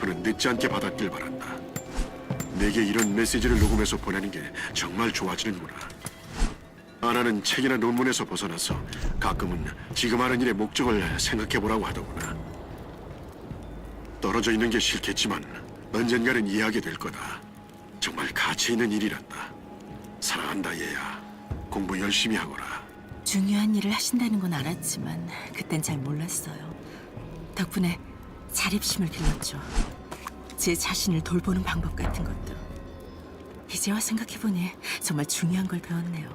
테이프는 늦지 않게 받았길 바란다. 내게 이런 메시지를 녹음해서 보내는 게 정말 좋아지는구나. 아나는 책이나 논문에서 벗어나서 가끔은 지금 하는 일의 목적을 생각해보라고 하더구나. 떨어져 있는 게 싫겠지만 언젠가는 이해하게 될 거다. 정말 가치 있는 일이란다. 사랑한다 얘야. 공부 열심히 하거라. 중요한 일을 하신다는 건 알았지만 그땐 잘 몰랐어요. 덕분에 자립심을 길렀죠. 제 자신을 돌보는 방법 같은 것도. 이제와 생각해보니 정말 중요한 걸 배웠네요.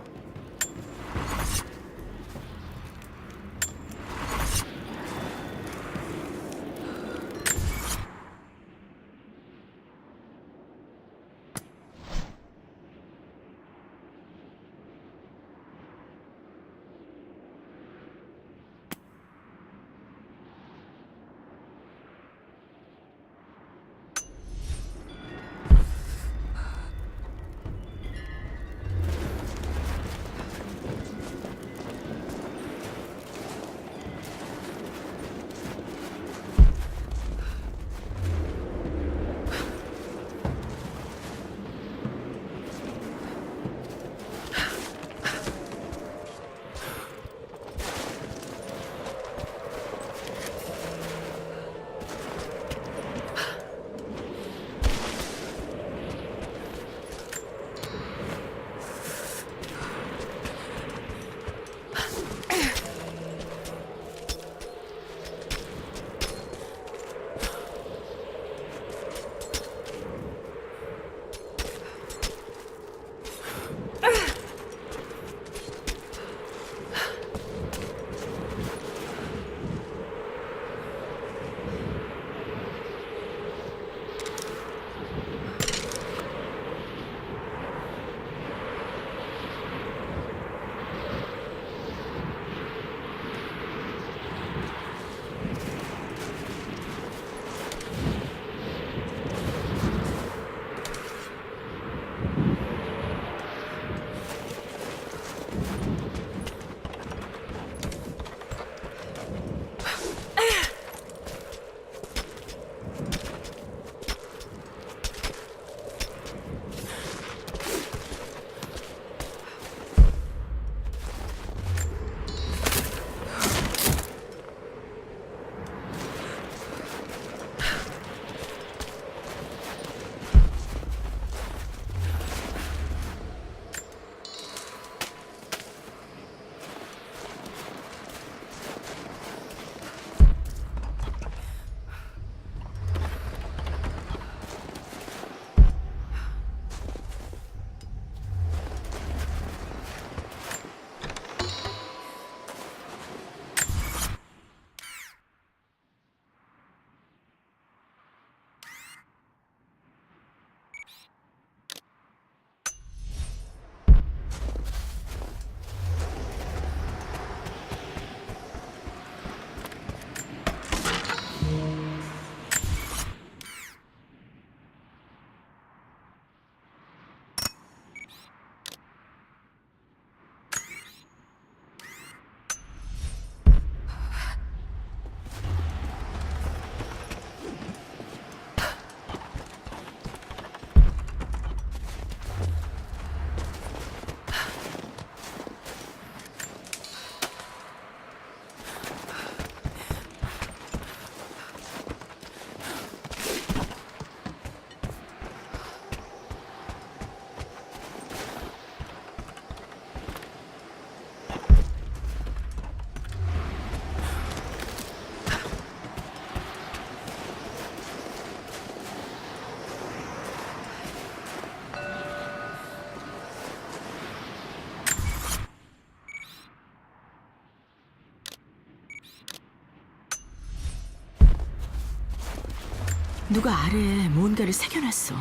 누가 아래에 뭔가를 새겨놨어.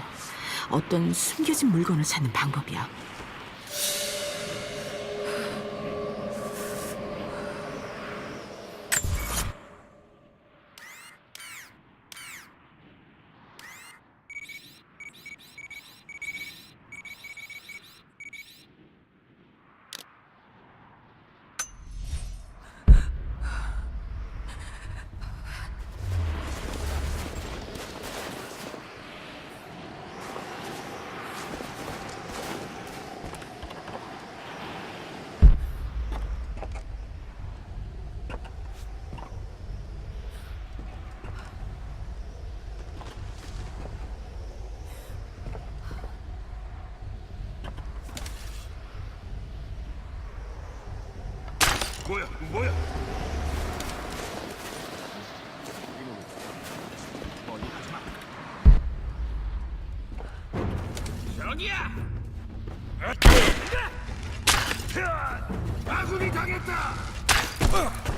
어떤 숨겨진 물건을 찾는 방법이야. 뭐야? 뭐야? 저기야! 아군이 당했다! 보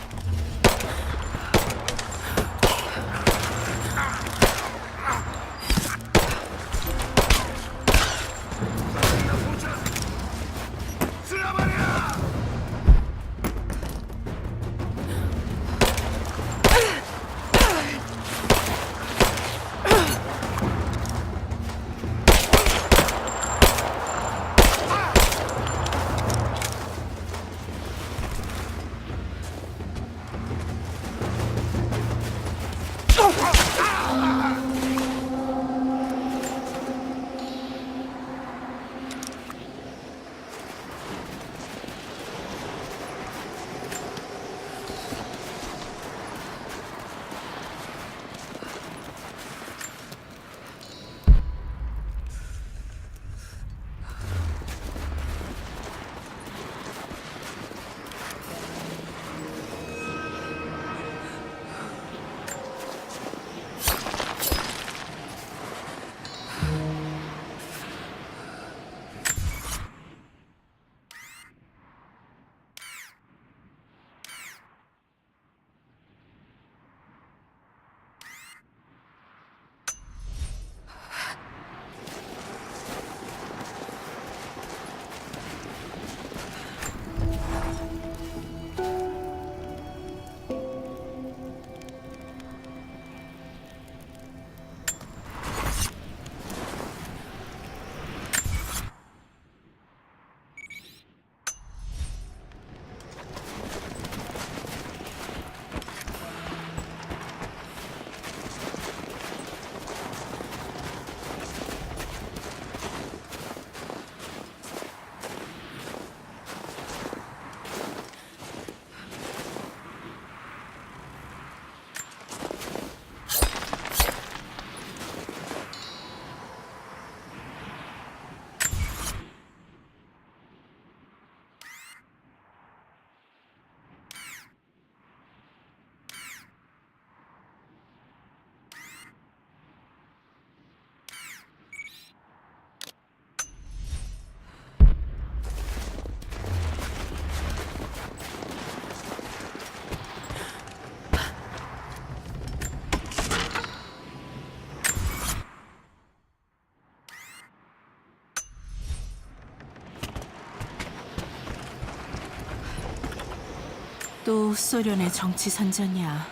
또 소련의 정치 선전이야.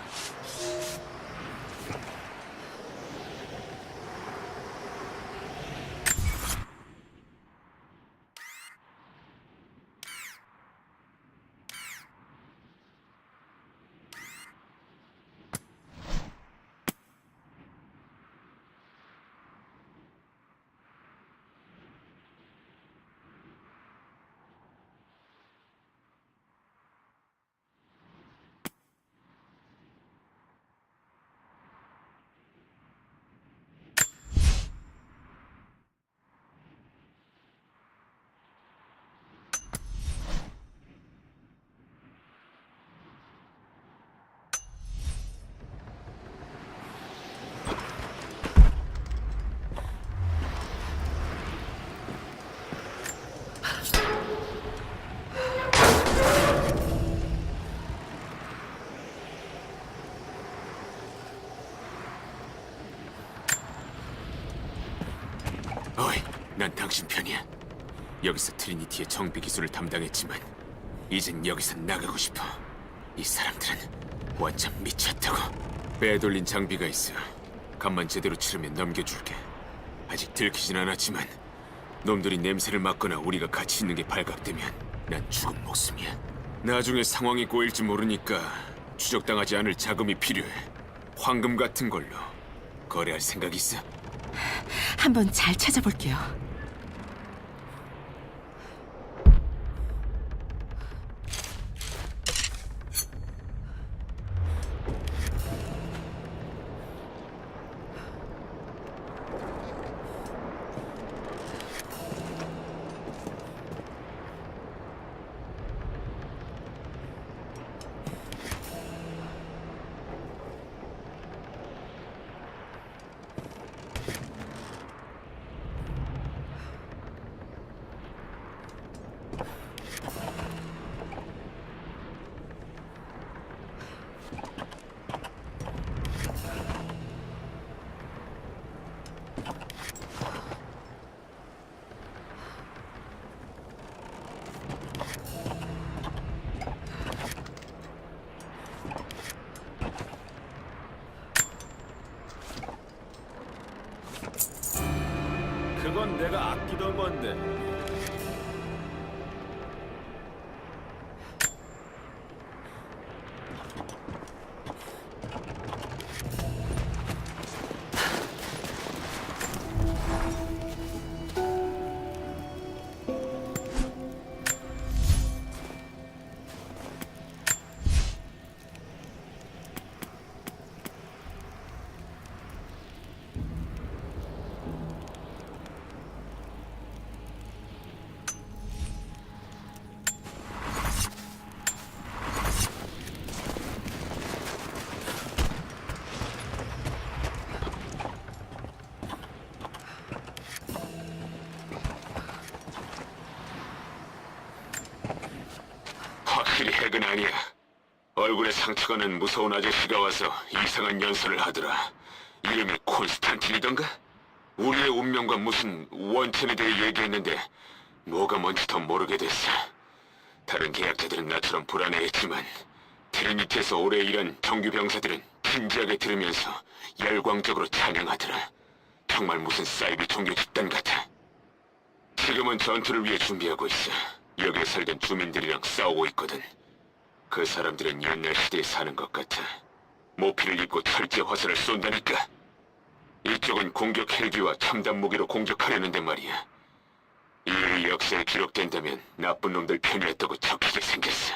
어이, 난 당신 편이야. 여기서 트리니티의 정비 기술을 담당했지만 이젠 여기서 나가고 싶어. 이 사람들은 완전 미쳤다고. 빼돌린 장비가 있어. 값만 제대로 치르면 넘겨줄게. 아직 들키진 않았지만 놈들이 냄새를 맡거나 우리가 같이 있는 게 발각되면 난 죽은 목숨이야. 나중에 상황이 꼬일지 모르니까 추적당하지 않을 자금이 필요해. 황금 같은 걸로 거래할 생각 있어? 한번 잘 찾아볼게요. 내가 아끼던 건데. 아니야. 얼굴에 상처가 난 무서운 아저씨가 와서 이상한 연설을 하더라. 이름이 콘스탄틴이던가? 우리의 운명과 무슨 원천에 대해 얘기했는데 뭐가 뭔지 더 모르게 됐어. 다른 계약자들은 나처럼 불안해했지만 트리니티에서 오래 일한 정규 병사들은 진지하게 들으면서 열광적으로 찬양하더라. 정말 무슨 사이비 종교 집단 같아. 지금은 전투를 위해 준비하고 있어. 여기에 살던 주민들이랑 싸우고 있거든. 그 사람들은 옛날 시대에 사는 것 같아. 모피를 입고 철제 화살을 쏜다니까. 이쪽은 공격 헬기와 첨단 무기로 공격하려는데 말이야. 이 역사에 기록된다면 나쁜 놈들 편이었다고 적히게 생겼어.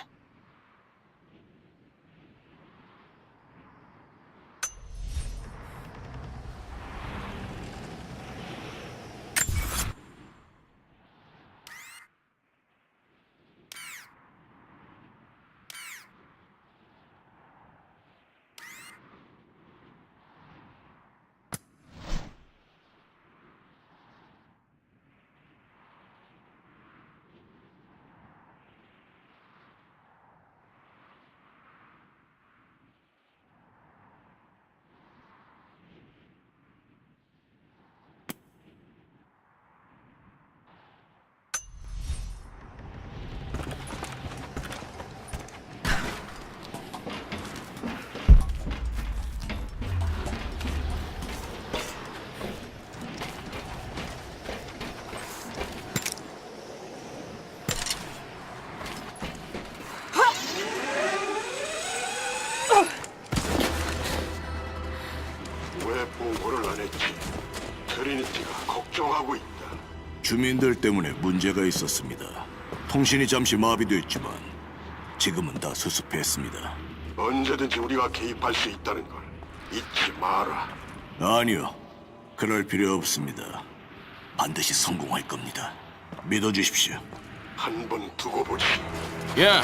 주민들 때문에 문제가 있었습니다. 통신이 잠시 마비됐지만 지금은 다 수습했습니다. 언제든지 우리가 개입할 수 있다는 걸 잊지 마라. 아니요, 그럴 필요 없습니다. 반드시 성공할 겁니다. 믿어주십시오. 한 번 두고 보지. 야,